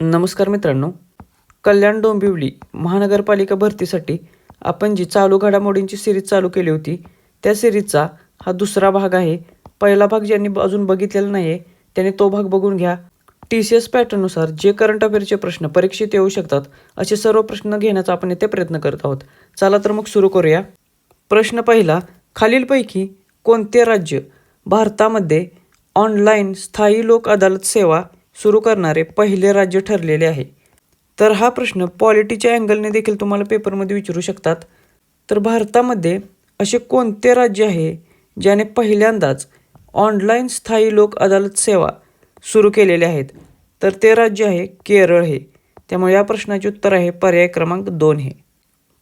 नमस्कार मित्रांनो. कल्याण डोंबिवली महानगरपालिका भरतीसाठी आपण जी चालू घडामोडींची सिरीज चालू केली होती त्या सिरीजचा हा दुसरा भाग आहे. पहिला भाग ज्यांनी अजून बघितलेला नाही आहे त्याने तो भाग बघून घ्या. टी सी एस पॅटर्ननुसार जे करंट अफेअरचे प्रश्न परीक्षेत येऊ शकतात असे सर्व प्रश्न घेण्याचा आपण येथे प्रयत्न करत आहोत. चला तर मग सुरू करूया. प्रश्न पहिला खालीलपैकी कोणते राज्य भारतामध्ये ऑनलाईन स्थायी लोक अदालत सेवा सुरू करणारे पहिले राज्य ठरलेले आहे. तर हा प्रश्न पॉलिटीच्या अँगलने देखील तुम्हाला पेपरमध्ये विचारू शकतात. तर भारतामध्ये असे कोणते राज्य आहे ज्याने पहिल्यांदाच ऑनलाईन स्थायी लोक अदालत सेवा सुरू केलेले आहेत? तर ते राज्य आहे केरळ हे. त्यामुळे या प्रश्नाचे उत्तर आहे पर्याय क्रमांक दोन हे.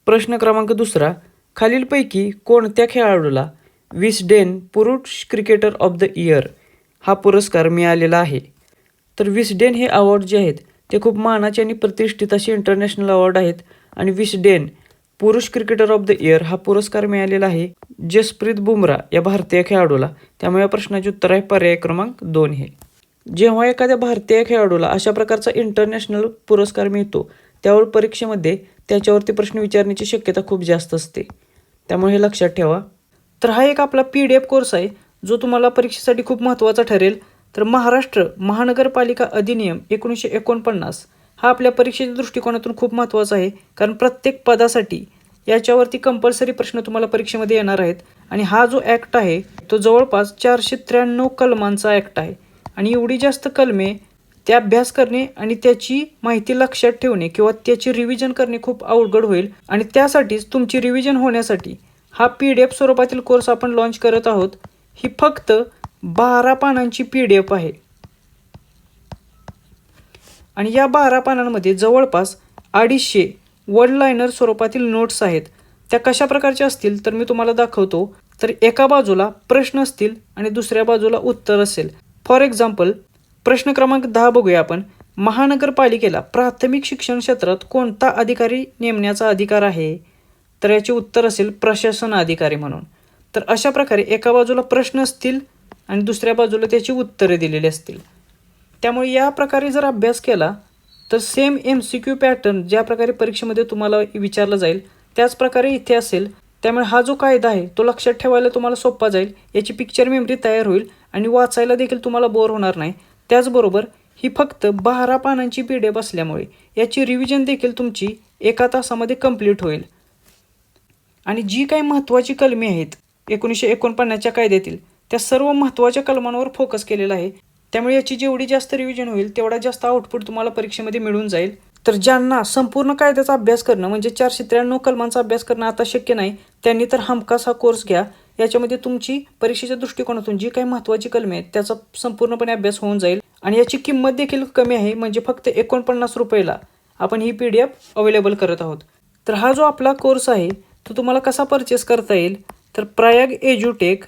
प्रश्न क्रमांक दुसरा खालीलपैकी कोणत्या खेळाडूला विस्डेन पुरुष क्रिकेटर ऑफ द इयर हा पुरस्कार मिळालेला आहे? तर विसडेन हे अवॉर्ड जे आहेत ते खूप मानाचे आणि प्रतिष्ठित असे इंटरनॅशनल अवॉर्ड आहेत. आणि विसडेन पुरुष क्रिकेटर ऑफ द इयर हा पुरस्कार मिळालेला आहे जसप्रीत बुमरा या भारतीय खेळाडूला. त्यामुळे या प्रश्नाचे उत्तर आहे पर्याय क्रमांक दोन हे. जेव्हा एखाद्या भारतीय खेळाडूला अशा प्रकारचा इंटरनॅशनल पुरस्कार मिळतो त्यावर परीक्षेमध्ये त्याच्यावरती प्रश्न विचारण्याची शक्यता खूप जास्त असते. त्यामुळे हे लक्षात ठेवा. तर हा एक आपला पी डी एफ कोर्स आहे जो तुम्हाला परीक्षेसाठी खूप महत्त्वाचा ठरेल. तर महाराष्ट्र महानगरपालिका अधिनियम एकोणीसशे एकोणपन्नास हा आपल्या परीक्षेच्या दृष्टिकोनातून खूप महत्त्वाचा आहे. कारण प्रत्येक पदासाठी याच्यावरती कंपल्सरी प्रश्न तुम्हाला परीक्षेमध्ये येणार आहेत. आणि हा जो ॲक्ट आहे तो जवळपास चारशे त्र्याण्णव कलमांचा ॲक्ट आहे. आणि एवढी जास्त कलमे ते अभ्यास करणे आणि त्याची माहिती लक्षात ठेवणे किंवा त्याची रिव्हिजन करणे खूप अवघड होईल. आणि त्यासाठीच तुमची रिव्हिजन होण्यासाठी हा पी डी एफ स्वरूपातील कोर्स आपण लॉन्च करत आहोत. ही फक्त बारा पानांची पी डी एफ आहे. आणि या बारा पानांमध्ये जवळपास अडीचशे वर्ड लायनर स्वरूपातील नोट्स आहेत. त्या कशा प्रकारच्या असतील तर मी तुम्हाला दाखवतो. तर एका बाजूला प्रश्न असतील आणि दुसऱ्या बाजूला उत्तर असेल. फॉर एक्झाम्पल प्रश्न क्रमांक दहा बघूया आपण. महानगरपालिकेला प्राथमिक शिक्षण क्षेत्रात कोणता अधिकारी नेमण्याचा अधिकार आहे? तर याचे उत्तर असेल प्रशासन अधिकारी म्हणून. तर अशा प्रकारे एका बाजूला प्रश्न असतील आणि दुसऱ्या बाजूला त्याची उत्तरे दिलेली असतील. त्यामुळे या प्रकारे जर अभ्यास केला तर same M C Q pattern ज्या प्रकारे परीक्षेमध्ये तुम्हाला विचारलं जाईल त्याच प्रकारे इथे असेल. त्यामुळे हा जो कायदा आहे तो लक्षात ठेवायला तुम्हाला सोपा जाईल. याची पिक्चर मेमरी तयार होईल आणि वाचायला देखील तुम्हाला बोर होणार नाही. त्याचबरोबर ही फक्त बारा पानांची पी डी एफ असल्यामुळे याची रिव्हिजन देखील तुमची एका तासामध्ये कंप्लीट होईल. आणि जी काही महत्त्वाची कलमी आहेत एकोणीसशे एकोणपन्नासच्या कायद्यातील त्या सर्व महत्त्वाच्या कलमांवर फोकस केलेला आहे. त्यामुळे याची जेवढी जास्त रिव्हिजन होईल तेवढा जास्त आउटपुट तुम्हाला परीक्षेमध्ये मिळून जाईल. तर ज्यांना संपूर्ण कायद्याचा अभ्यास करणं म्हणजे चारशे त्र्याण्णव कलमांचा अभ्यास करणं आता शक्य नाही त्यांनी तर हमखास हा कोर्स घ्या. याच्यामध्ये तुमची परीक्षेच्या दृष्टिकोनातून जी काही महत्त्वाची कलमे आहेत त्याचा संपूर्णपणे अभ्यास होऊन जाईल. आणि याची किंमत देखील कमी आहे म्हणजे फक्त एकोणपन्नास रुपयाला आपण ही पी डी एफ अवेलेबल करत आहोत. तर हा जो आपला कोर्स आहे तो तुम्हाला कसा परचेस करता येईल? तर प्रयाग एज्युटेक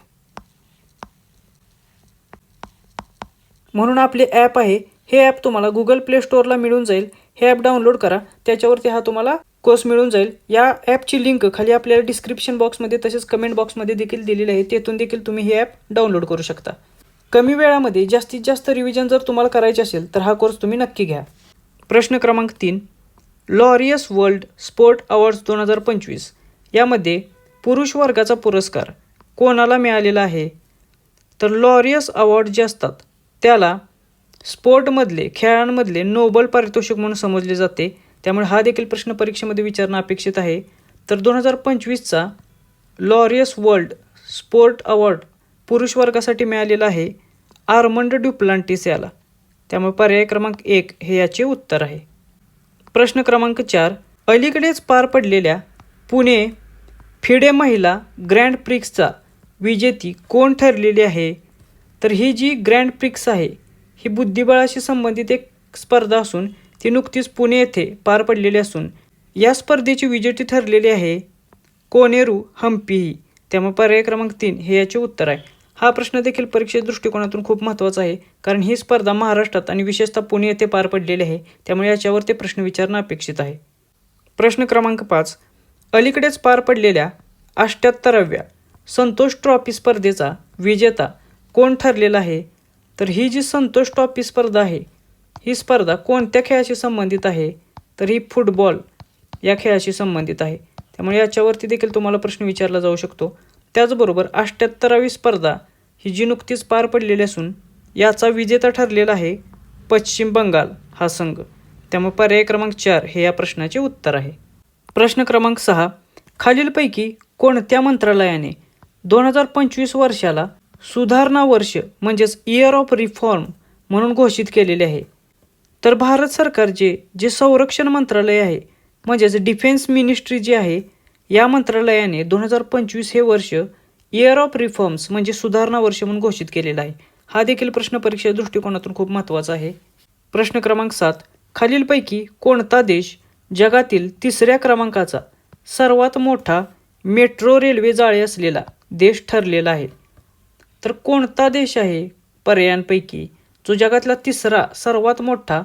म्हणून आपले ॲप आहे. हे ॲप तुम्हाला गुगल प्ले स्टोअरला मिळून जाईल. हे ॲप डाउनलोड करा. त्याच्यावरती हा तुम्हाला कोर्स मिळून जाईल. या ॲपची लिंक खाली आपल्याला डिस्क्रिप्शन बॉक्समध्ये तसेच कमेंट बॉक्समध्ये देखील दिलेली आहे. तेथून देखील तुम्ही हे ॲप डाउनलोड करू शकता. कमी वेळामध्ये जास्तीत जास्त रिव्हिजन जर तुम्हाला करायचे असेल तर हा कोर्स तुम्ही नक्की घ्या. प्रश्न क्रमांक तीन. लॉरियस वर्ल्ड स्पोर्ट अवॉर्ड्स दोन हजार पंचवीस. यामध्ये पुरुष वर्गाचा पुरस्कार कोणाला मिळालेला आहे? तर लॉरियस अवॉर्ड जे असतात त्याला स्पोर्टमधले खेळांमधले नोबल पारितोषिक म्हणून समजले जाते. त्यामुळे हा देखील प्रश्न परीक्षेमध्ये विचारणं अपेक्षित आहे. तर दोन हजार पंचवीसचा लॉरियस वर्ल्ड स्पोर्ट अवॉर्ड पुरुष वर्गासाठी मिळालेला आहे आर्मंड ड्युप्लांटिस याला. त्यामुळे पर्याय क्रमांक एक हे याचे उत्तर आहे. प्रश्न क्रमांक चार. अलीकडेच पार पडलेल्या पुणे फिडे महिला ग्रँड प्रिक्सचा विजेती कोण ठरलेली आहे? तर ही जी ग्रँड प्रिक्स आहे ही बुद्धिबळाशी संबंधित एक स्पर्धा असून ती नुकतीच पुणे येथे पार पडलेली असून या स्पर्धेची विजेती ठरलेली आहे कोनेरू हम्पी ही त्यामुळे पर्याय क्रमांक तीन हे याचे उत्तर आहे. हा प्रश्न देखील परीक्षेच्या दृष्टिकोनातून खूप महत्त्वाचा आहे कारण ही स्पर्धा महाराष्ट्रात आणि विशेषतः पुणे येथे पार पडलेली आहे त्यामुळे याच्यावर ते प्रश्न विचारणं अपेक्षित आहे. प्रश्न क्रमांक पाच. अलीकडेच पार पडलेल्या अष्ट्याहत्तराव्या संतोष ट्रॉफी स्पर्धेचा विजेता कोण ठरलेलं आहे? तर ही जी संतोष ट्रॉफी स्पर्धा आहे ही स्पर्धा कोणत्या खेळाशी संबंधित आहे? तर ही फुटबॉल या खेळाशी संबंधित आहे. त्यामुळे याच्यावरती देखील तुम्हाला प्रश्न विचारला जाऊ शकतो. त्याचबरोबर अष्ट्याहत्तरावी स्पर्धा ही जी नुकतीच पार पडलेली असून याचा विजेता ठरलेला आहे पश्चिम बंगाल हा संघ. त्यामुळे पर्याय क्रमांक चार हे या प्रश्नाचे उत्तर आहे. प्रश्न क्रमांक सहा खालीलपैकी कोणत्या मंत्रालयाने दोन हजार पंचवीस वर्षाला सुधारणा वर्ष म्हणजेच इयर ऑफ रिफॉर्म म्हणून घोषित केलेले आहे. तर भारत सरकारचे जे संरक्षण मंत्रालय आहे म्हणजेच डिफेन्स मिनिस्ट्री जी आहे या मंत्रालयाने दोन हजार पंचवीस हे वर्ष इयर ऑफ रिफॉर्म्स म्हणजे सुधारणा वर्ष म्हणून घोषित केलेला आहे. हा देखील प्रश्नपरीक्षा दृष्टिकोनातून खूप महत्त्वाचा आहे. प्रश्न क्रमांक सात खालीलपैकी कोणता देश जगातील तिसऱ्या क्रमांकाचा सर्वात मोठा मेट्रो रेल्वे जाळे असलेला देश ठरलेला आहे? तर कोणता देश आहे? पर्यायांपैकी. जो जगातला तिसरा सर्वात मोठा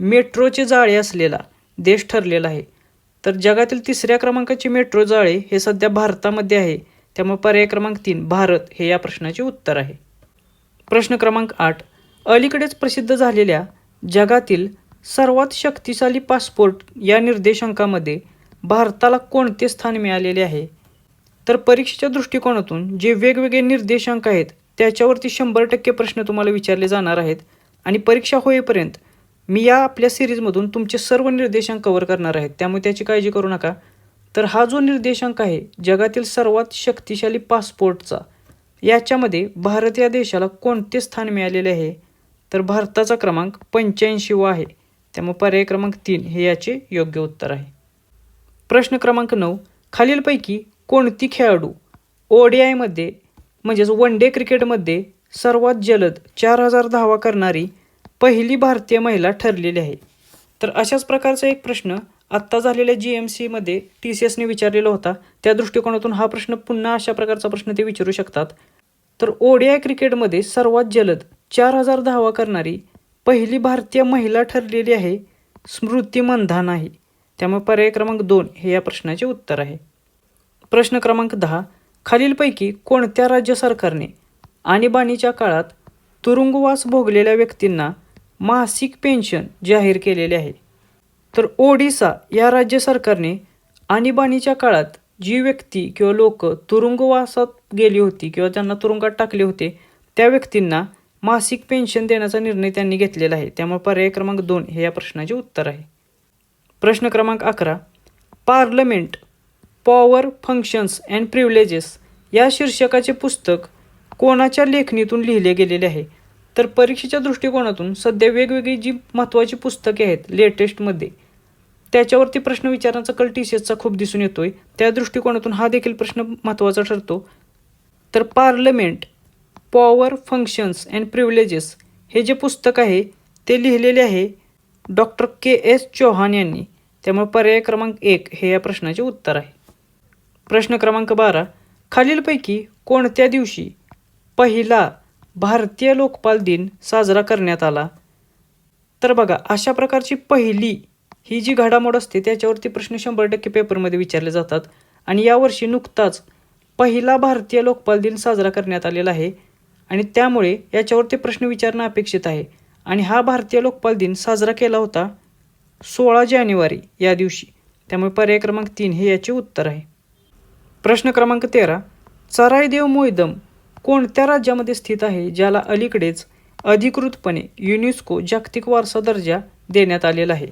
मेट्रोचे जाळे असलेला देश ठरलेला आहे. तर जगातील तिसऱ्या क्रमांकाचे मेट्रो जाळे हे सध्या भारतामध्ये आहे. त्यामुळे पर्याय क्रमांक तीन भारत हे या प्रश्नाचे उत्तर आहे. प्रश्न क्रमांक आठ. अलीकडेच प्रसिद्ध झालेल्या जगातील सर्वात शक्तिशाली पासपोर्ट या निर्देशांकामध्ये भारताला कोणते स्थान मिळालेले आहे? तर परीक्षेच्या दृष्टिकोनातून जे वेगवेगळे निर्देशांक आहेत त्याच्यावरती शंभर टक्के प्रश्न तुम्हाला विचारले जाणार आहेत. आणि परीक्षा होईपर्यंत मी या आपल्या सिरीजमधून तुमचे सर्व निर्देशांक कव्हर करणार आहेत त्यामुळे त्याची काळजी करू नका. तर हा जो निर्देशांक आहे जगातील सर्वात शक्तिशाली पासपोर्टचा याच्यामध्ये भारत या देशाला कोणते स्थान मिळालेले आहे? तर भारताचा क्रमांक पंच्याऐंशी व आहे. त्यामुळे पर्याय क्रमांक तीन हे याचे योग्य उत्तर आहे. प्रश्न क्रमांक नऊ. खालीलपैकी कोणती खेळाडू? ओडीआयमध्ये म्हणजेच वन डे क्रिकेटमध्ये सर्वात जलद चार हजार धावा करणारी पहिली भारतीय महिला ठरलेली आहे. तर अशाच प्रकारचा एक प्रश्न आत्ता झालेल्या जी एम सीमध्ये टी सी एसने विचारलेला होता. त्या दृष्टिकोनातून हा प्रश्न पुन्हा अशा प्रकारचा प्रश्न ते विचारू शकतात. तर ओडीआय क्रिकेटमध्ये सर्वात जलद चार हजार धावा करणारी पहिली भारतीय महिला ठरलेली आहे स्मृती मंधाना आहे त्यामुळे पर्याय क्रमांक दोन हे या प्रश्नाचे उत्तर आहे. प्रश्न क्रमांक दहा. खालीलपैकी कोणत्या राज्य सरकारने आणीबाणीच्या काळात तुरुंगवास भोगलेल्या व्यक्तींना मासिक पेन्शन जाहीर केलेले आहे? तर ओडिसा या राज्य सरकारने आणीबाणीच्या काळात जी व्यक्ती किंवा लोक तुरुंगवासात गेली होती किंवा त्यांना तुरुंगात टाकले होते त्या व्यक्तींना मासिक पेन्शन देण्याचा निर्णय त्यांनी घेतलेला आहे. त्यामुळे पर्याय क्रमांक दोन हे या प्रश्नाचे उत्तर आहे. प्रश्न क्रमांक अकरा. Parliament power functions and privileges या शीर्षकाचे पुस्तक कोणाच्या लेखणीतून लिहिले गेलेले आहे? तर परीक्षेच्या दृष्टिकोनातून सध्या वेगवेगळी जी महत्त्वाची पुस्तके आहेत लेटेस्टमध्ये त्याच्यावरती प्रश्न विचारांचा कल टी सी एसचा खूप दिसून येतोय. त्या दृष्टिकोनातून हा देखील प्रश्न महत्त्वाचा ठरतो. तर parliament power functions and privileges हे जे पुस्तक आहे ते लिहिलेले आहे डॉक्टर के एस चौहान यांनी. त्यामुळे पर्याय क्रमांक एक हे या प्रश्नाचे उत्तर आहे. प्रश्न क्रमांक बारा. खालीलपैकी कोणत्या दिवशी पहिला भारतीय लोकपाल दिन साजरा करण्यात आला? तर बघा अशा प्रकारची पहिली ही जी घडामोड असते त्याच्यावरती प्रश्न शंभर टक्के पेपरमध्ये विचारले जातात. आणि यावर्षी नुकताच पहिला भारतीय लोकपाल दिन साजरा करण्यात आलेला आहे. आणि त्यामुळे याच्यावरती प्रश्न विचारणं अपेक्षित आहे. आणि हा भारतीय लोकपाल दिन साजरा केला होता सोळा जानेवारी या दिवशी. त्यामुळे पर्याय क्रमांक तीन हे याचे उत्तर आहे. प्रश्न क्रमांक तेरा. चराईदेव मोईदम कोणत्या राज्यामध्ये स्थित आहे ज्याला अलीकडेच अधिकृतपणे युनेस्को जागतिक वारसा दर्जा देण्यात आलेला आहे?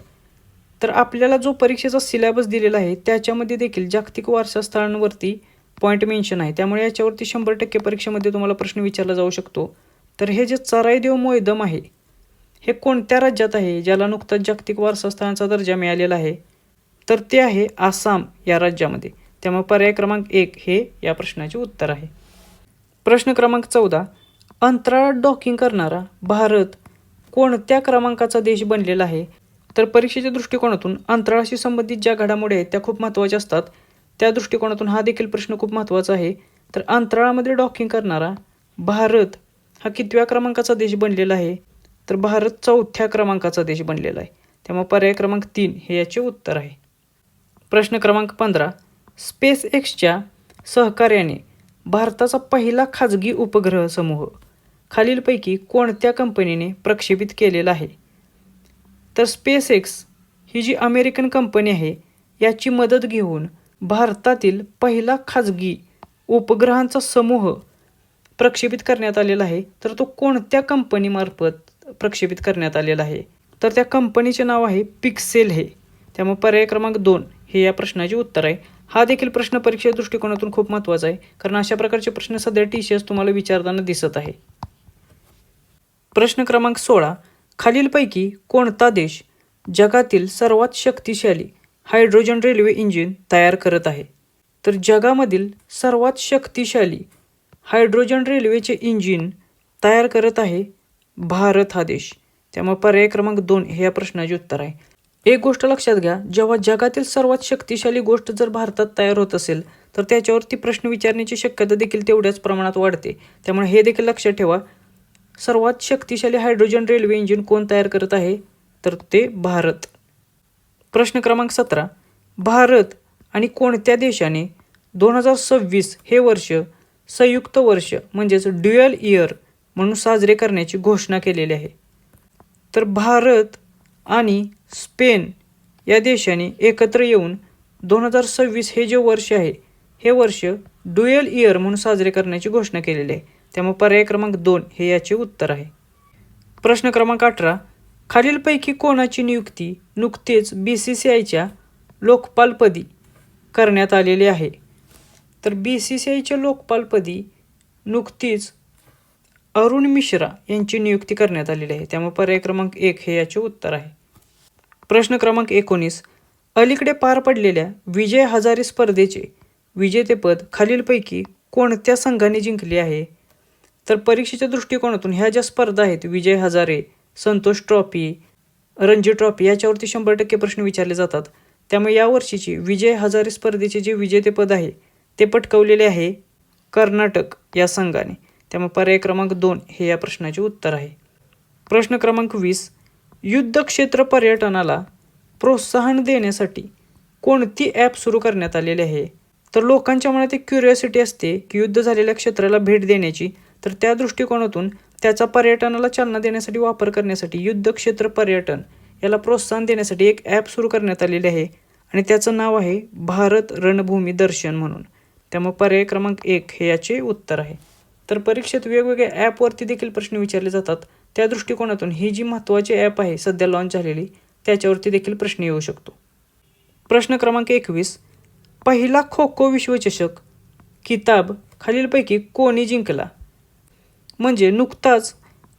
तर आपल्याला जो परीक्षेचा सिलेबस दिलेला आहे त्याच्यामध्ये देखील जागतिक वारसा स्थळांवरती पॉईंट मेन्शन आहे. त्यामुळे याच्यावरती शंभर टक्के परीक्षेमध्ये तुम्हाला प्रश्न विचारला जाऊ शकतो. तर हे जे चराईदेव मोयदम आहे हे कोणत्या राज्यात आहे ज्याला नुकताच जागतिक वारसा स्थळांचा दर्जा मिळालेला आहे? तर ते आहे आसाम या राज्यामध्ये. त्यामुळे पर्याय क्रमांक एक हे या प्रश्नाचे उत्तर आहे. प्रश्न क्रमांक चौदा. अंतराळात डॉकिंग करणारा भारत कोणत्या क्रमांकाचा देश बनलेला आहे? तर परीक्षेच्या दृष्टिकोनातून अंतराळाशी संबंधित ज्या घडामोडी आहेत त्या खूप महत्त्वाच्या असतात. त्या दृष्टिकोनातून हा देखील प्रश्न खूप महत्त्वाचा आहे. तर अंतराळामध्ये डॉकिंग करणारा भारत हा कितव्या क्रमांकाचा देश बनलेला आहे? तर भारत चौथ्या क्रमांकाचा देश बनलेला आहे. त्यामुळे पर्याय क्रमांक तीन हे याचे उत्तर आहे. प्रश्न क्रमांक पंधरा. स्पेस एक्सच्या सहकार्याने भारताचा पहिला खाजगी उपग्रह समूह खालीलपैकी कोणत्या कंपनीने प्रक्षेपित केलेला आहे? तर स्पेस एक्स ही जी अमेरिकन कंपनी आहे याची मदत घेऊन भारतातील पहिला खाजगी उपग्रहांचा समूह प्रक्षेपित करण्यात आलेला आहे. तर तो कोणत्या कंपनीमार्फत प्रक्षेपित करण्यात आलेला आहे? तर त्या कंपनीचे नाव आहे पिक्सेल हे. त्यामुळे पर्याय क्रमांक दोन हे या प्रश्नाचे उत्तर आहे. हा देखील प्रश्न परीक्षे दृष्टिकोनातून खूप महत्त्वाचा आहे कारण अशा प्रकारचे प्रश्न सध्या टी सी एस तुम्हाला विचारताना दिसत आहे. प्रश्न क्रमांक सोळा खालीलपैकी कोणता देश जगातील सर्वात शक्तिशाली हायड्रोजन रेल्वे इंजिन तयार करत आहे? तर जगामधील सर्वात शक्तिशाली हायड्रोजन रेल्वेचे इंजिन तयार करत आहे भारत हा देश. त्यामुळे पर्याय क्रमांक दोन हे या प्रश्नाचे उत्तर आहे. एक गोष्ट लक्षात घ्या जेव्हा जगातील सर्वात शक्तिशाली गोष्ट जर भारतात तयार होत असेल तर त्याच्यावरती प्रश्न विचारण्याची शक्यता देखील तेवढ्याच प्रमाणात वाढते. त्यामुळे हे देखील लक्षात ठेवा सर्वात शक्तिशाली हायड्रोजन रेल्वे इंजिन कोण तयार करत आहे? तर ते भारत. प्रश्न क्रमांक सतरा भारत आणि कोणत्या देशाने दोन हजार सव्वीस हे वर्ष संयुक्त वर्ष म्हणजेच ड्युअल इयर म्हणून साजरे करण्याची घोषणा केलेली आहे? तर भारत आणि स्पेन या देशाने एकत्र येऊन दोन हजार सव्वीस हे जे वर्ष आहे हे वर्ष डुएल इयर म्हणून साजरे करण्याची घोषणा केलेली आहे. त्यामुळे पर्याय क्रमांक दोन हे याचे उत्तर आहे. प्रश्न क्रमांक अठरा खालीलपैकी कोणाची नियुक्ती नुकतेच बी सी सी आयच्या लोकपालपदी करण्यात आलेली आहे? तर बी सी सी आयच्या लोकपालपदी नुकतीच अरुण मिश्रा यांची नियुक्ती करण्यात आलेली आहे. त्यामुळे पर्याय क्रमांक एक हे याचे उत्तर आहे. प्रश्न क्रमांक एकोणीस. अलीकडे पार पडलेल्या विजय हजारे स्पर्धेचे विजेतेपद खालीलपैकी कोणत्या संघाने जिंकले आहे? तर परीक्षेच्या दृष्टिकोनातून ह्या ज्या स्पर्धा आहेत विजय हजारे संतोष ट्रॉफी रणजी ट्रॉफी याच्यावरती शंभर टक्के प्रश्न विचारले जातात. त्यामुळे यावर्षीची विजय हजारे स्पर्धेचे जे विजेतेपद आहे ते पटकवलेले आहे कर्नाटक या संघाने. त्यामुळे पर्याय क्रमांक दोन हे या प्रश्नाचे उत्तर आहे. प्रश्न क्रमांक वीस. युद्ध क्षेत्र पर्यटनाला प्रोत्साहन देण्यासाठी कोणती ॲप सुरू करण्यात आलेली आहे? तर लोकांच्या मनात एक क्युरिओसिटी असते की युद्ध झालेल्या क्षेत्राला भेट देण्याची. तर त्या दृष्टिकोनातून त्याचा पर्यटनाला चालना देण्यासाठी वापर करण्यासाठी युद्ध क्षेत्र पर्यटन याला प्रोत्साहन देण्यासाठी एक ॲप सुरू करण्यात आलेले आहे. आणि त्याचं नाव आहे भारत रणभूमी दर्शन म्हणून. त्यामुळे पर्याय क्रमांक एक हे याचे उत्तर आहे. तर परीक्षेत वेगवेगळ्या ॲपवरती देखील प्रश्न विचारले जातात. त्या दृष्टिकोनातून ही जी महत्त्वाची ॲप आहे सध्या लॉन्च झालेली त्याच्यावरती देखील प्रश्न येऊ शकतो. प्रश्न क्रमांक एकवीस पहिला खो खो विश्वचषक किताब खालीलपैकी कोणी जिंकला? म्हणजे नुकताच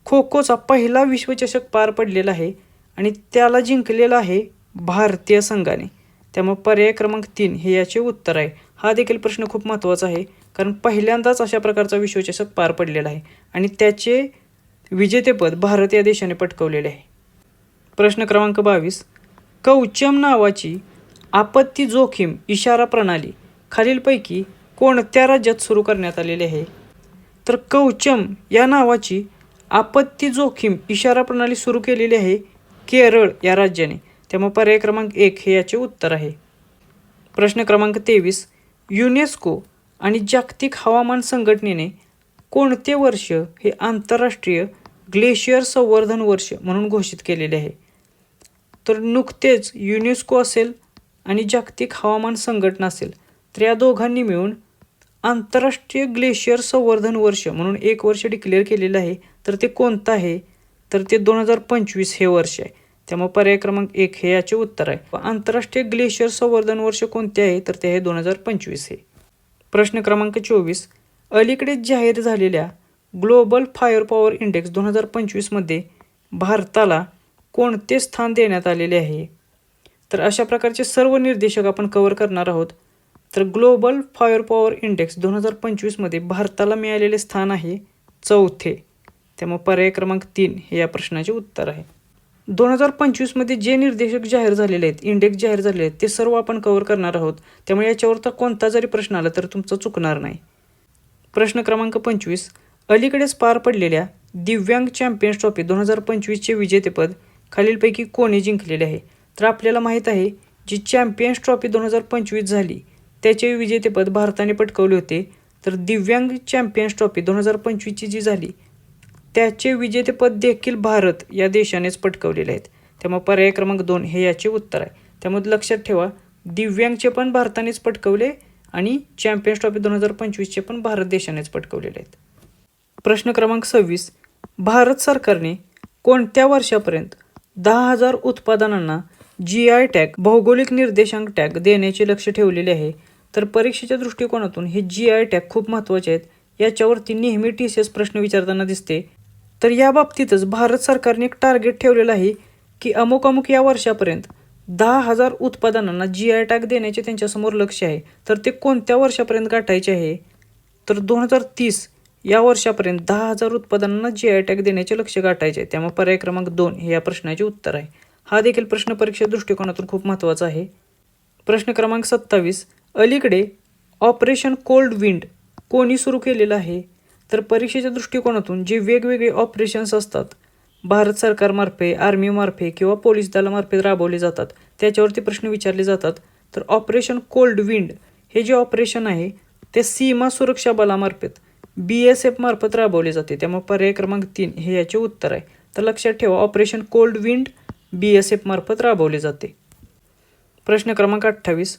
खो खोचा पहिला विश्वचषक पार पडलेला आहे आणि त्याला जिंकलेला आहे भारतीय संघाने. त्यामुळे पर्याय क्रमांक तीन हे याचे उत्तर आहे. हा देखील प्रश्न खूप महत्त्वाचा आहे कारण पहिल्यांदाच अशा प्रकारचा विश्वचषक पार पडलेला आहे आणि त्याचे विजेतेपद भारत या देशाने पटकवलेले आहे. प्रश्न क्रमांक बावीस. कौचम नावाची आपत्ती जोखीम इशारा प्रणाली खालीलपैकी कोणत्या राज्यात सुरू करण्यात आलेली आहे? तर कौचम या नावाची आपत्ती जोखीम इशारा प्रणाली सुरू केलेली आहे केरळ या राज्याने. त्यामुळे पर्याय क्रमांक एक हे याचे उत्तर आहे. प्रश्न क्रमांक तेवीस. युनेस्को आणि जागतिक हवामान संघटनेने कोणते वर्ष हे आंतरराष्ट्रीय ग्लेशियर संवर्धन वर्ष म्हणून घोषित केलेले आहे? तर नुकतेच युनेस्को असेल आणि जागतिक हवामान संघटना असेल तर या दोघांनी मिळून आंतरराष्ट्रीय ग्लेशियर संवर्धन वर्ष म्हणून एक वर्ष डिक्लेअर केलेलं आहे. तर ते कोणतं आहे? तर ते दोन हजार पंचवीस हे वर्ष आहे. त्यामुळे पर्याय क्रमांक एक हे याचे उत्तर आहे. आंतरराष्ट्रीय ग्लेशियर संवर्धन वर्ष कोणते आहे? तर ते आहे दोन हजार पंचवीस हे. प्रश्न क्रमांक चोवीस. अलीकडेच जाहीर झालेल्या ग्लोबल फायर पॉवर इंडेक्स दोन हजार पंचवीसमध्ये भारताला कोणते स्थान देण्यात आलेले आहे? तर अशा प्रकारचे सर्व निर्देशक आपण कवर करणार आहोत. तर ग्लोबल फायर पॉवर इंडेक्स दोन हजार पंचवीसमध्ये भारताला मिळालेले स्थान आहे चौथे. त्यामुळे पर्याय क्रमांक तीन हे या प्रश्नाचे उत्तर आहे. दोन हजार पंचवीसमध्ये जे निर्देशक जाहीर झालेले आहेत इंडेक्स जाहीर झालेले आहेत ते सर्व आपण कवर करणार आहोत. त्यामुळे याच्यावर तर कोणता जरी प्रश्न आला तर तुमचा चुकणार नाही. प्रश्न क्रमांक पंचवीस अलीकडेच पार पडलेल्या दिव्यांग चॅम्पियन्स ट्रॉफी दोन हजार पंचवीसचे विजेतेपद खालीलपैकी कोणी जिंकलेले आहे? तर आपल्याला माहीत आहे जी चॅम्पियन्स ट्रॉफी दोन हजार पंचवीस झाली त्याचे विजेतेपद भारताने पटकवले होते. तर दिव्यांग चॅम्पियन्स ट्रॉफी दोन हजार पंचवीसची जी झाली त्याचे विजेतेपद देखील भारत या देशानेच पटकवलेले आहेत. त्यामुळे पर्याय क्रमांक दोन हे याचे उत्तर आहे. त्यामुळे लक्षात ठेवा दिव्यांगचे पण भारतानेच पटकवले आणि चॅम्पियन्स ट्रॉफी दोन हजार पंचवीसचे पण भारत देशानेच पटकवलेले आहेत. प्रश्न क्रमांक सव्वीस भारत सरकारने कोणत्या वर्षापर्यंत दहा हजार उत्पादनांना जी आय टॅग भौगोलिक निर्देशांक टॅग देण्याचे लक्ष ठेवलेले आहे? तर परीक्षेच्या दृष्टिकोनातून हे जी आय टॅग खूप महत्त्वाचे आहेत. याच्यावरती नेहमी टी सी एस प्रश्न विचारताना दिसते. तर या बाबतीतच भारत सरकारने एक टार्गेट ठेवलेलं आहे की अमुक अमुक या वर्षापर्यंत दहा हजार उत्पादनांना जी आय टॅग देण्याचे त्यांच्यासमोर लक्ष आहे. तर ते कोणत्या वर्षापर्यंत गाठायचे आहे? तर दोन हजार तीस या वर्षापर्यंत दहा हजार उत्पादनांना जी आय टॅग देण्याचे लक्ष गाठायचे आहे. त्यामुळे पर्याय क्रमांक दोन हे या प्रश्नाचे उत्तर आहे. हा देखील प्रश्न परीक्षा दृष्टिकोनातून खूप महत्त्वाचा आहे. प्रश्न क्रमांक सत्तावीस. अलीकडे ऑपरेशन कोल्ड विंड कोणी सुरू केलेलं आहे? तर परीक्षेच्या दृष्टिकोनातून जे वेगवेगळे ऑपरेशन्स असतात भारत सरकारमार्फे आर्मीमार्फे किंवा पोलीस दलामार्फे राबवले जातात. त्याच्यावरती प्रश्न विचारले जातात. तर ऑपरेशन कोल्ड विंड हे जे ऑपरेशन आहे ते सीमा सुरक्षा बलामार्फत बी एस एफ मार्फत राबवले जाते. त्यामुळे पर्याय क्रमांक तीन हे याचे उत्तर आहे. तर लक्षात ठेवा operation cold wind B S F मार्फत राबवले जाते. प्रश्न क्रमांक अठ्ठावीस.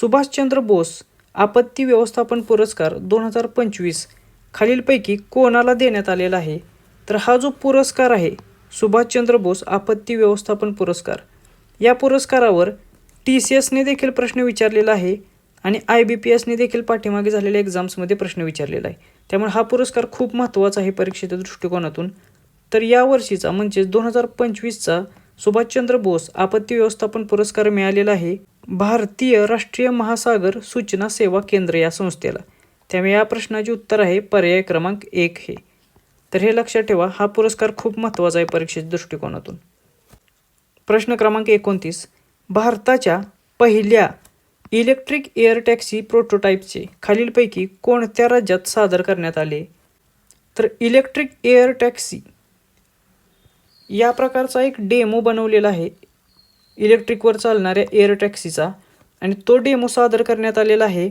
सुभाषचंद्र बोस आपत्ती व्यवस्थापन पुरस्कार दोन हजार पंचवीस खालीलपैकी कोणाला देण्यात आलेला आहे? तर हा जो पुरस्कार आहे सुभाषचंद्र बोस आपत्ती व्यवस्थापन पुरस्कार या पुरस्कारावर टी सी एसने देखील प्रश्न विचारलेला आहे आणि आय बी पी एसने देखील पाठीमागे झालेल्या एक्झाम्समध्ये प्रश्न विचारलेला आहे. त्यामुळे हा पुरस्कार खूप महत्त्वाचा आहे परीक्षेच्या दृष्टिकोनातून. तर या वर्षीचा म्हणजेच दोन हजार पंचवीसचा सुभाषचंद्र बोस आपत्ती व्यवस्थापन पुरस्कार मिळालेला आहे. भारतीय राष्ट्रीय महासागर सूचना सेवा केंद्र या संस्थेला. त्यामुळे या प्रश्नाचे उत्तर आहे पर्याय क्रमांक एक हे. तर हे लक्षात ठेवा हा पुरस्कार खूप महत्त्वाचा आहे परीक्षेच्या दृष्टिकोनातून. प्रश्न क्रमांक एकोणतीस. भारताच्या पहिल्या इलेक्ट्रिक एअर टॅक्सी प्रोटोटाईपचे खालीलपैकी कोणत्या राज्यात सादर करण्यात आले? तर इलेक्ट्रिक एअर टॅक्सी या प्रकारचा एक डेमो बनवलेला आहे. इलेक्ट्रिकवर चालणाऱ्या एअर टॅक्सीचा आणि तो डेमो सादर करण्यात आलेला आहे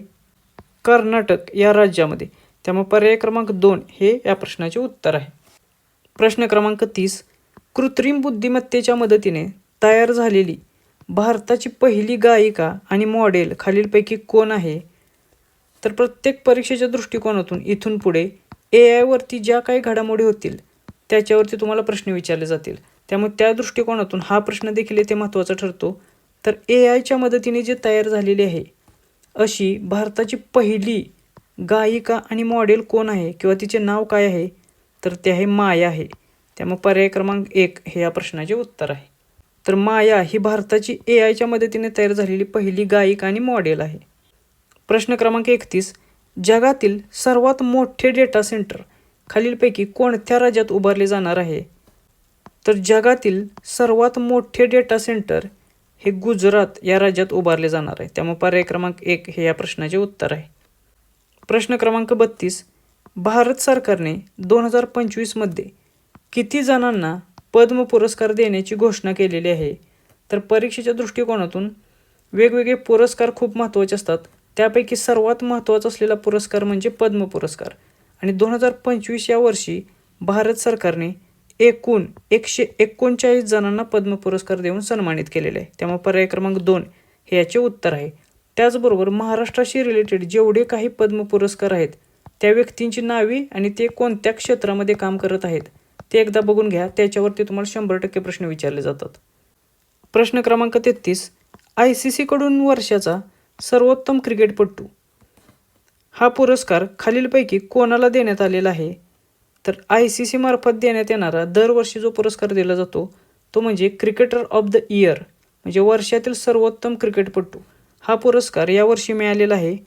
कर्नाटक या राज्यामध्ये. त्यामुळे पर्याय क्रमांक दोन हे या प्रश्नाचे उत्तर आहे. प्रश्न क्रमांक तीस कृत्रिम बुद्धिमत्तेच्या मदतीने तयार झालेली भारताची पहिली गायिका आणि मॉडेल खालीलपैकी कोण आहे? तर प्रत्येक परीक्षेच्या दृष्टिकोनातून इथून पुढे ए आयवरती ज्या काही घडामोडी होतील त्याच्यावरती तुम्हाला प्रश्न विचारले जातील. त्यामुळे त्या दृष्टिकोनातून हा प्रश्न देखील येथे महत्त्वाचा ठरतो. तर ए आयच्या मदतीने जे तयार झालेली आहे अशी भारताची पहिली गायिका आणि मॉडेल कोण आहे किंवा तिचे नाव काय आहे तर ते आहे माया आहे. त्यामुळे पर्याय क्रमांक एक हे या प्रश्नाचे उत्तर आहे. तर माया ही भारताची ए आयच्या मदतीने तयार झालेली पहिली गायिका आणि मॉडेल आहे. प्रश्न क्रमांक एकतीस जगातील सर्वात मोठे डेटा सेंटर खालीलपैकी कोणत्या राज्यात उभारले जाणार आहे? तर जगातील सर्वात मोठे डेटा सेंटर हे गुजरात या राज्यात उभारले जाणार आहे. त्यामुळे पर्याय क्रमांक एक हे या प्रश्नाचे उत्तर आहे. प्रश्न क्रमांक बत्तीस. भारत सरकारने दोन हजार पंचवीसमध्ये किती जणांना पद्म पुरस्कार देण्याची घोषणा केलेली आहे? तर परीक्षेच्या दृष्टिकोनातून वेगवेगळे पुरस्कार खूप महत्त्वाचे असतात. त्यापैकी सर्वात महत्त्वाचा असलेला पुरस्कार म्हणजे पद्म पुरस्कार. आणि दोन हजार पंचवीस या वर्षी भारत सरकारने एकूण एकशे एकोणचाळीस जणांना पद्म पुरस्कार देऊन सन्मानित केलेले आहे. त्यामुळे पर्याय क्रमांक दोन हे याचे उत्तर आहे. त्याचबरोबर महाराष्ट्राशी रिलेटेड जेवढे काही पद्म पुरस्कार आहेत त्या व्यक्तींची नावे आणि ते कोणत्या क्षेत्रामध्ये काम करत आहेत ते एकदा बघून घ्या. त्याच्यावरती तुम्हाला शंभर टक्के प्रश्न विचारले जातात. प्रश्न क्रमांक तेहतीस. आय सी सीकडून वर्षाचा सर्वोत्तम क्रिकेटपटू. हा पुरस्कार खालीलपैकी कोणाला देण्यात आलेला आहे? तर आय सी सी मार्फत देण्यात येणारा दरवर्षी जो पुरस्कार दिला जातो तो म्हणजे क्रिकेटर ऑफ द इयर म्हणजे वर्षातील सर्वोत्तम क्रिकेटपटू. हा पुरस्कार यावर्षी मिळालेला आहे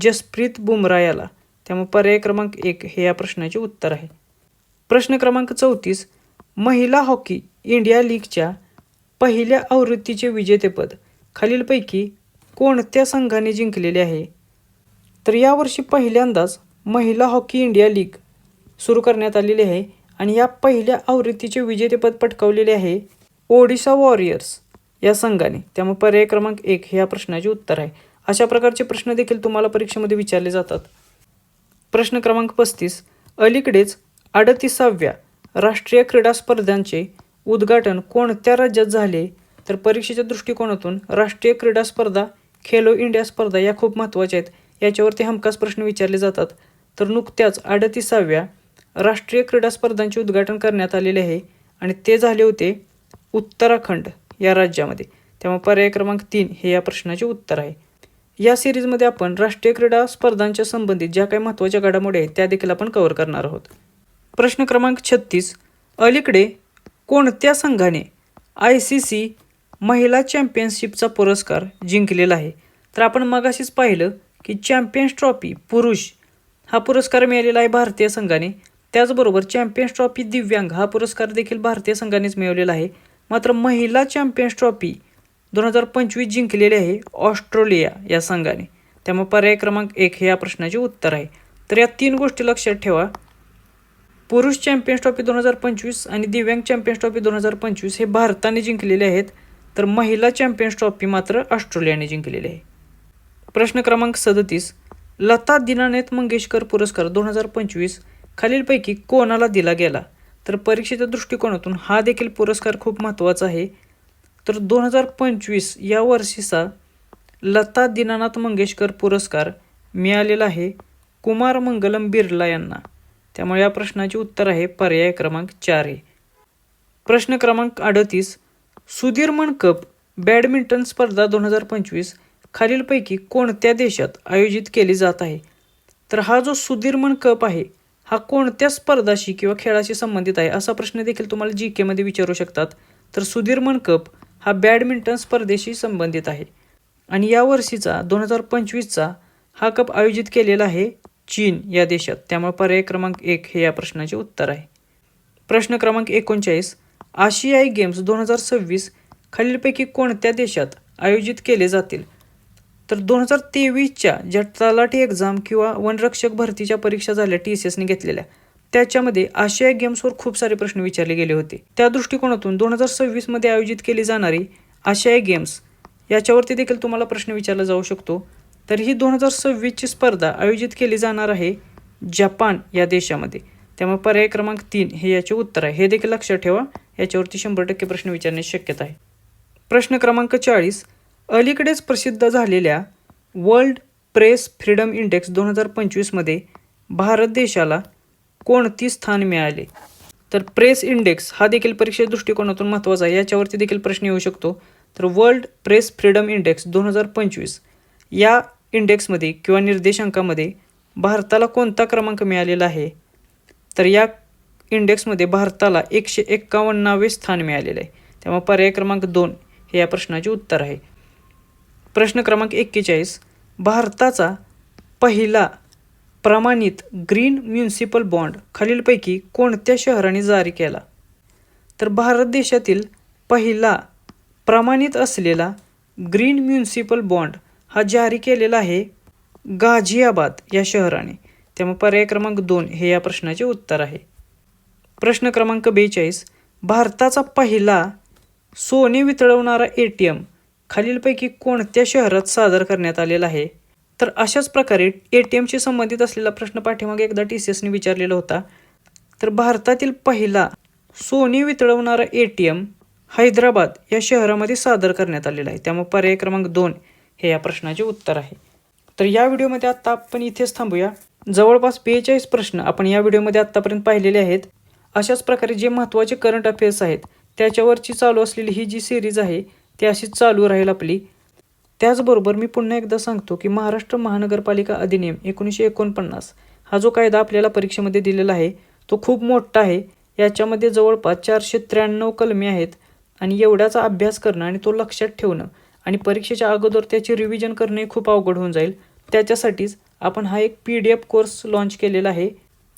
जसप्रीत बुमरा याला त्यामुळे पर्याय क्रमांक एक हे या प्रश्नाचे उत्तर आहे. प्रश्न क्रमांक चौतीस महिला हॉकी इंडिया लीगच्या पहिल्या आवृत्तीचे विजेतेपद खालीलपैकी कोणत्या संघाने जिंकलेले आहे? तर यावर्षी पहिल्यांदाच महिला हॉकी इंडिया लीग सुरू करण्यात आलेली आहे आणि या पहिल्या आवृत्तीचे विजेतेपद पटकावलेले आहे ओडिशा वॉरियर्स. या संघाने. त्यामुळे पर्याय क्रमांक एक हे या प्रश्नाचे उत्तर आहे. अशा प्रकारचे प्रश्न देखील तुम्हाला परीक्षेमध्ये विचारले जातात. प्रश्न क्रमांक पस्तीस. अलीकडेच अडतीसाव्या राष्ट्रीय क्रीडा स्पर्धांचे उद्घाटन कोणत्या राज्यात झाले? तर परीक्षेच्या दृष्टिकोनातून राष्ट्रीय क्रीडा स्पर्धा खेलो इंडिया स्पर्धा या खूप महत्त्वाच्या आहेत. याच्यावरती हमखास प्रश्न विचारले जातात. तर नुकत्याच अडतीसाव्या राष्ट्रीय क्रीडा स्पर्धांचे उद्घाटन करण्यात आलेले आहे. आणि ते झाले होते उत्तराखंड. या राज्यामध्ये. त्यामुळे पर्याय क्रमांक तीन हे या प्रश्नाचे उत्तर आहे. या सिरीजमध्ये आपण राष्ट्रीय क्रीडा स्पर्धांच्या संबंधित ज्या काही महत्त्वाच्या घडामोडी आहेत त्या देखील आपण कव्हर करणार आहोत. प्रश्न क्रमांक छत्तीस. अलीकडे कोणत्या संघाने आय सी सी महिला चॅम्पियनशिपचा पुरस्कार जिंकलेला आहे? तर आपण मगाशीच पाहिलं की चॅम्पियन्स ट्रॉफी पुरुष हा पुरस्कार मिळालेला आहे भारतीय संघाने. त्याचबरोबर चॅम्पियन्स ट्रॉफी दिव्यांग हा पुरस्कार देखील भारतीय संघानेच मिळवलेला आहे. मात्र महिला चॅम्पियन्स ट्रॉफी दोन हजार पंचवीस जिंकलेली आहे ऑस्ट्रेलिया या संघाने. त्यामुळे पर्याय क्रमांक एक हे या प्रश्नाचे उत्तर आहे. तर या तीन गोष्टी लक्षात ठेवा. पुरुष चॅम्पियन्स ट्रॉफी दोन हजार पंचवीस आणि दिव्यांग चॅम्पियन्स ट्रॉफी दोन हजार पंचवीस हे भारताने जिंकलेले आहेत. तर महिला चॅम्पियन्स ट्रॉफी मात्र ऑस्ट्रेलियाने जिंकलेली आहे. प्रश्न क्रमांक सदतीस. लता दीनानाथ मंगेशकर पुरस्कार दोन हजार पंचवीस खालीलपैकी कोणाला दिला गेला? तर परीक्षेच्या दृष्टिकोनातून हा देखील पुरस्कार खूप महत्त्वाचा आहे. तर दोन हजार पंचवीस या वर्षीचा लता दीनानाथ मंगेशकर पुरस्कार मिळालेला आहे कुमार मंगलम बिर्ला यांना. त्यामुळे या प्रश्नाचे उत्तर आहे पर्याय क्रमांक चार आहे प्रश्न क्रमांक अडतीस सुधीरमन कप बॅडमिंटन स्पर्धा दोन हजार पंचवीस खालीलपैकी कोणत्या देशात आयोजित केली जात आहे? तर हा जो सुधीरमन कप आहे हा कोणत्या स्पर्धाशी किंवा खेळाशी संबंधित आहे असा प्रश्न देखील तुम्हाला जी केमध्ये विचारू शकतात. तर सुधीर कप हा बॅडमिंटन स्पर्धेशी संबंधित आहे. आणि या वर्षीचा दोन हजार पंचवीसचा हा कप आयोजित केलेला आहे चीन या देशात. त्यामुळे पर्याय क्रमांक एक हे या प्रश्नाचे उत्तर आहे. प्रश्न क्रमांक एकोणचाळीस आशियाई गेम्स दोन हजार सव्वीस खालीलपैकी कोणत्या देशात आयोजित केले जातील? तर दोन हजार तेवीसच्या ज्या तलाठी एक्झाम किंवा वनरक्षक भरतीच्या परीक्षा झाल्या टी सी एसने घेतलेल्या त्याच्यामध्ये आशिया गेम्सवर खूप सारे प्रश्न विचारले गेले होते. त्या दृष्टिकोनातून दोन हजार सव्वीसमध्ये आयोजित केली जाणारी आशियाई गेम्स याच्यावरती देखील तुम्हाला प्रश्न विचारला जाऊ शकतो. तर ही दोन हजार सव्वीसची स्पर्धा आयोजित केली जाणार आहे जपान या देशामध्ये. त्यामुळे पर्याय क्रमांक तीन हे याचे उत्तर आहे. हे देखील लक्षात ठेवा. याच्यावरती शंभर टक्के प्रश्न विचारण्याची शक्यता आहे. प्रश्न क्रमांक चाळीस. अलीकडेच प्रसिद्ध झालेल्या वर्ल्ड प्रेस फ्रीडम इंडेक्स दोन हजार पंचवीसमध्ये भारत देशाला कोणती स्थान मिळाले? तर प्रेस इंडेक्स हा देखील परीक्षे दृष्टिकोनातून महत्त्वाचा आहे. याच्यावरती देखील प्रश्न येऊ शकतो. तर वर्ल्ड प्रेस फ्रीडम इंडेक्स दोन हजार पंचवीस या इंडेक्समध्ये किंवा निर्देशांकामध्ये भारताला कोणता क्रमांक मिळालेला आहे? तर या इंडेक्समध्ये भारताला एकशे एक्कावन्नावे स्थान मिळालेले आहे. त्यामुळे पर्याय क्रमांक दोन हे या प्रश्नाचे उत्तर आहे. प्रश्न क्रमांक एक्केचाळीस. भारताचा पहिला प्रमाणित ग्रीन म्युन्सिपल बॉन्ड खालीलपैकी कोणत्या शहराने जारी केला? तर भारत देशातील पहिला प्रमाणित असलेला ग्रीन म्युन्सिपल बॉन्ड हा जारी केलेला आहे गाझियाबाद या शहराने. त्यामुळे पर्याय क्रमांक दोन हे या प्रश्नाचे उत्तर आहे. प्रश्न क्रमांक बेचाळीस. भारताचा पहिला सोने वितळवणारा ए टी एम खालीलपैकी कोणत्या शहरात सादर करण्यात आलेला आहे? तर अशाच प्रकारे ए टी एमशी संबंधित असलेला प्रश्न पाठीमागे एकदा टी सी एसने विचारलेला होता. तर भारतातील पहिला सोने वितळवणारा ए टी एम हैदराबाद या शहरामध्ये सादर करण्यात आलेला आहे. त्यामुळे पर्याय क्रमांक दोन हे या प्रश्नाचे उत्तर आहे. तर या व्हिडिओमध्ये आत्ता आपण इथेच थांबूया. जवळपास बेचाळीस प्रश्न आपण या व्हिडिओमध्ये आत्तापर्यंत पाहिलेले आहेत. अशाच प्रकारे जे महत्त्वाचे करंट अफेअर्स आहेत त्याच्यावरची चालू असलेली ही जी सिरीज आहे ती अशीच चालू राहील आपली. त्याचबरोबर मी पुन्हा एकदा सांगतो की महाराष्ट्र महानगरपालिका अधिनियम एकोणीसशे एकोणपन्नास हा जो कायदा आपल्याला परीक्षेमध्ये दिलेला आहे तो खूप मोठा आहे. याच्यामध्ये जवळपास चारशे त्र्याण्णव कलमे आहेत आणि एवढ्याचा अभ्यास करणं आणि तो लक्षात ठेवणं आणि परीक्षेच्या अगोदर त्याचे रिव्हिजन करणे हे खूप अवघड होऊन जाईल. त्याच्यासाठीच आपण हा एक P D F course launch केलेला आहे.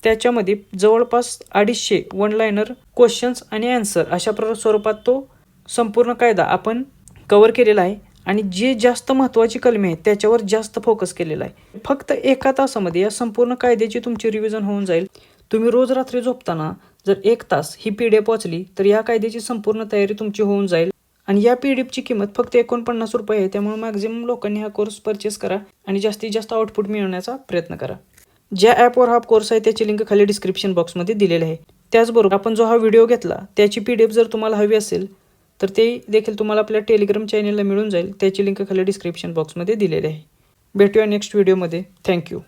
त्याच्यामध्ये जवळपास अडीचशे वन लायनर क्वेश्चन्स आणि आन्सर अशा प्र स्वरूपात तो संपूर्ण कायदा आपण कवर केलेला आहे आणि जे जास्त महत्त्वाची कलमे आहेत त्याच्यावर जास्त फोकस केलेला आहे. फक्त एका तासामध्ये या संपूर्ण कायद्याची तुमची रिव्हिजन होऊन जाईल. तुम्ही रोज रात्री झोपताना जर एक तास ही पी डी एफ वाचली तर या कायद्याची संपूर्ण तयारी तुमची होऊन जाईल. आणि या पी डी एफची किंमत फक्त एकोणपन्नास रुपये आहे त्यामुळे मॅक्झिमम लोकांनी हा कोर्स परचेस करा आणि जास्तीत जास्त आउटपुट मिळवण्याचा प्रयत्न करा. ज्या ॲपवर हा कोर्स आहे त्याची लिंक खाली डिस्क्रिप्शन बॉक्समध्ये दिलेली आहे. त्याचबरोबर आपण जो हा व्हिडिओ घेतला त्याची पी डी एफ जर तुम्हाला हवी असेल तर ते देखील तुम्हाला आपल्या टेलिग्राम चॅनेलला मिळून जाईल. त्याची लिंक खाली डिस्क्रिप्शन बॉक्समध्ये दिलेली आहे. भेटूया नेक्स्ट व्हिडिओमध्ये थँक्यू